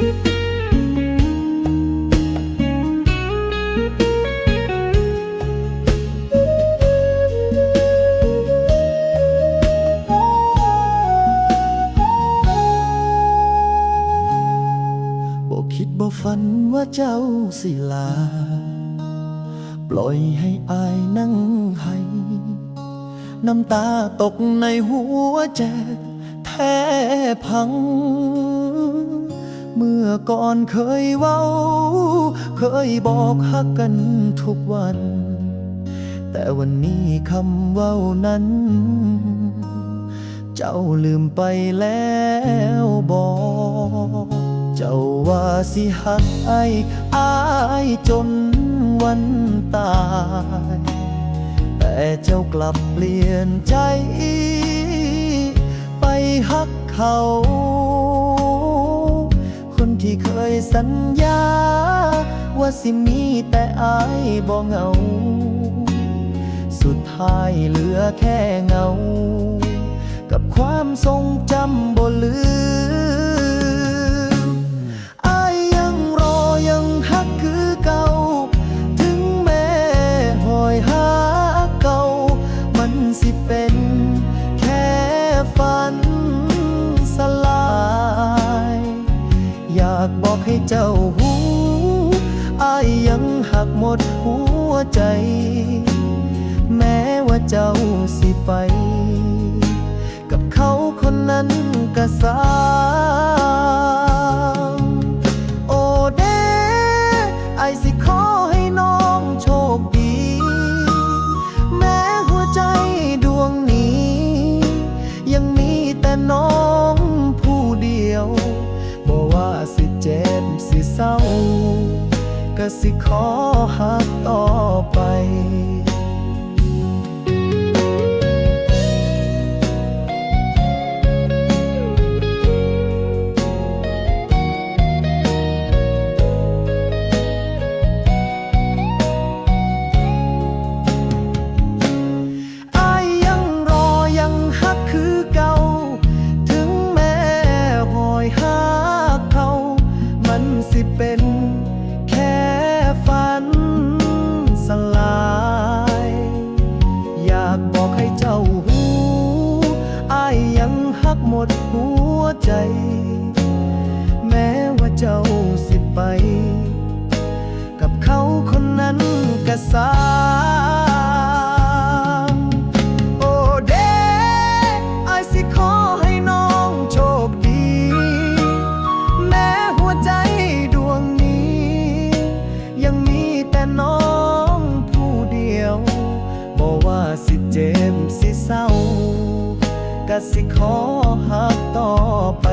บ่คิดบ่ฝันว่าเจ้าสิลา ปล่อยให้อายนั่งให้ น้ำตาตกในหัวใจแทบพัง เมื่อก่อนเคยเว้า เคยบอกฮักกันทุกวัน แต่วันนี้คำเว้านั้น เจ้าลืมไปแล้วบอก เจ้าว่าสิหักไอ้อายจนวันตาย แต่เจ้ากลับเปลี่ยนใจ ไปหักเขา ที่เคยสัญญา ว่าสิมีแต่อายบ่เหงา สุดท้ายเหลือแค่เงา กับความทรงจำบ่ลืม เจ้าหูอายยังหักหมดหัวใจ แม้ว่าเจ้าสิไป กับเขาคนนั้นก็สา สิขอหักต่อไป สางโอเดไอสิขอให้น้องโชคดี แม้หัวใจดวงนี้ ยังมีแต่น้องผู้เดียวบอกว่าสิเจ็บสิเศร้าก็สิขอหักต่อไป